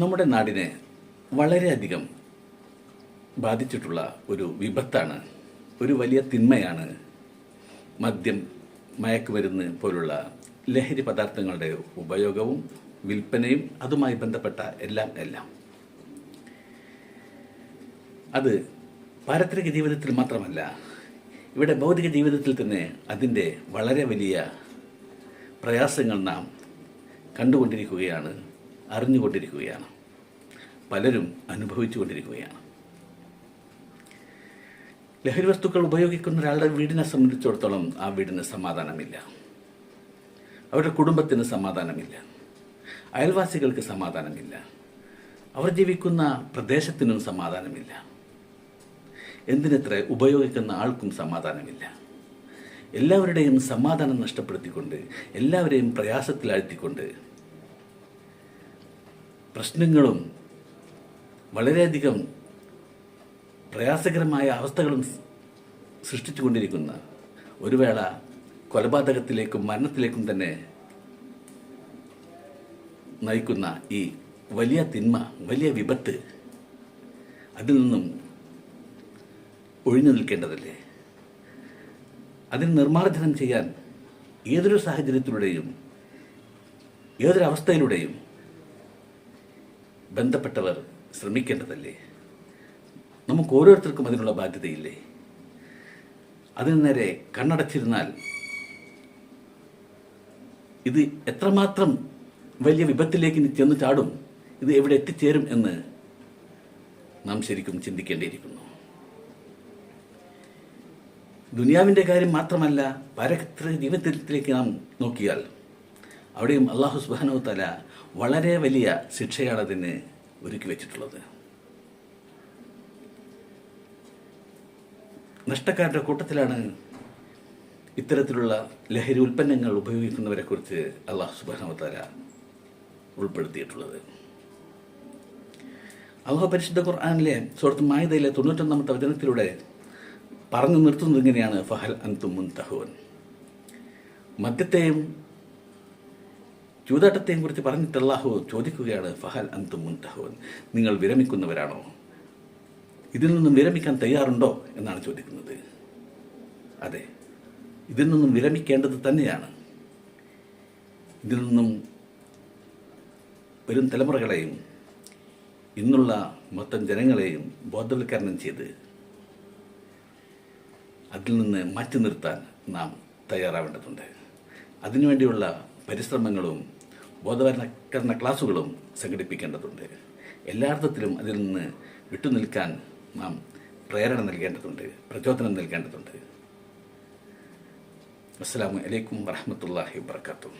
നമ്മുടെ നാടിനെ വളരെയധികം ബാധിച്ചിട്ടുള്ള ഒരു വിപത്താണ് ഒരു വലിയ തിന്മയാണ് മദ്യം മയക്കുമരുന്ന് പോലുള്ള ലഹരി പദാർത്ഥങ്ങളുടെ ഉപയോഗവും വിൽപ്പനയും അതുമായി ബന്ധപ്പെട്ട എല്ലാം എല്ലാം. അത് പാരത്രിക ജീവിതത്തിൽ മാത്രമല്ല ഇവിടെ ഭൗതിക ജീവിതത്തിൽ തന്നെ അതിന്റെ വളരെ വലിയ പ്രയാസങ്ങൾ നാം കണ്ടുകൊണ്ടിരിക്കുകയാണ്. അറിഞ്ഞുകൊണ്ടിരിക്കുകയാണ്. പലരും അനുഭവിച്ചുകൊണ്ടിരിക്കുകയാണ്. ലഹരി വസ്തുക്കൾ ഉപയോഗിക്കുന്ന ഒരാളുടെ വീടിനെ സംബന്ധിച്ചിടത്തോളം ആ വീടിന് സമാധാനമില്ല. അവരുടെ കുടുംബത്തിന് സമാധാനമില്ല. അയൽവാസികൾക്ക് സമാധാനമില്ല. അവർ ജീവിക്കുന്ന പ്രദേശത്തിനും സമാധാനമില്ല. എന്തിനത്ര ഉപയോഗിക്കുന്ന ആൾക്കും സമാധാനമില്ല. എല്ലാവരുടെയും സമാധാനം നഷ്ടപ്പെടുത്തിക്കൊണ്ട് എല്ലാവരെയും പ്രയാസത്തിലാഴ്ത്തിക്കൊണ്ട് പ്രശ്നങ്ങളും വളരെയധികം പ്രയാസകരമായ അവസ്ഥകളും സൃഷ്ടിച്ചുകൊണ്ടിരിക്കുന്ന ഒരു വേള കൊലപാതകത്തിലേക്കും മരണത്തിലേക്കും തന്നെ നയിക്കുന്ന ഈ വലിയ തിന്മ വലിയ വിപത്ത് അതിൽ നിന്നും ഒഴിഞ്ഞു നിൽക്കേണ്ടതല്ലേ? അതിന് നിർമ്മാർജനം ചെയ്യാൻ ഏതൊരു സാഹചര്യത്തിലൂടെയും ഏതൊരു അവസ്ഥയിലൂടെയും ബന്ധപ്പെട്ടവർ ശ്രമിക്കേണ്ടതല്ലേ? നമുക്ക് ഓരോരുത്തർക്കും അതിനുള്ള ബാധ്യതയില്ലേ? അതിന് നേരെ കണ്ണടച്ചിരുന്നാൽ ഇത് എത്രമാത്രം വലിയ വിപത്തിലേക്ക് ചെന്ന് ചാടും ഇത് എവിടെ എത്തിച്ചേരും എന്ന് നാം ശരിക്കും ചിന്തിക്കേണ്ടിയിരിക്കുന്നു. ദുനിയാവിന്റെ കാര്യം മാത്രമല്ല പാരത്രിക ജീവിതത്തിലേക്ക് നാം നോക്കിയാൽ അവിടെയും അള്ളാഹു സുബാനോ തല വളരെ വലിയ ശിക്ഷയാണ് അതിന് ഒരുക്കി വെച്ചിട്ടുള്ളത്. നഷ്ടക്കാരുടെ കൂട്ടത്തിലാണ് ഇത്തരത്തിലുള്ള ലഹരി ഉൽപ്പന്നങ്ങൾ ഉപയോഗിക്കുന്നവരെ കുറിച്ച് അള്ളാഹു സുബാനോ തല ഉൾപ്പെടുത്തിയിട്ടുള്ളത്. അള്ളാഹു പരിശുദ്ധ ഖുർആാനിലെ സുഹൃത്ത് മായതയിലെ തൊണ്ണൂറ്റൊന്നാമത്തെ വചനത്തിലൂടെ പറഞ്ഞു നിർത്തുന്നത് ഇങ്ങനെയാണ് ഫഹൽ അന്തും മുൻതഹുവൻ മദ്യത്തെയും ചൂതാട്ടത്തെയും കുറിച്ച് പറഞ്ഞിട്ട് ചോദിക്കുകയാണ് ഫഹൽ അന്തു മുൻതഹോൻ. നിങ്ങൾ വിരമിക്കുന്നവരാണോ? ഇതിൽ നിന്നും വിരമിക്കാൻ തയ്യാറുണ്ടോ എന്നാണ് ചോദിക്കുന്നത്. അതെ ഇതിൽ നിന്നും വിരമിക്കേണ്ടത് തന്നെയാണ്. ഇതിൽ നിന്നും വരും തലമുറകളെയും ഇന്നുള്ള മൊത്തം ജനങ്ങളെയും ബോധവൽക്കരണം ചെയ്ത് അതിൽ നിന്ന് മാറ്റി നിർത്താൻ നാം തയ്യാറാവേണ്ടതുണ്ട്. അതിനുവേണ്ടിയുള്ള പരിശ്രമങ്ങളും ബോധവൽക്കരണ ക്ലാസ്സുകളും സംഘടിപ്പിക്കേണ്ടതുണ്ട്. എല്ലാർത്ഥത്തിലും അതിൽ നിന്ന് വിട്ടുനിൽക്കാൻ നാം പ്രേരണ നൽകേണ്ടതുണ്ട് പ്രചോദനം നൽകേണ്ടതുണ്ട്. അസ്സാം വലൈക്കും വറഹമത്തല്ലാഹി വാത്തു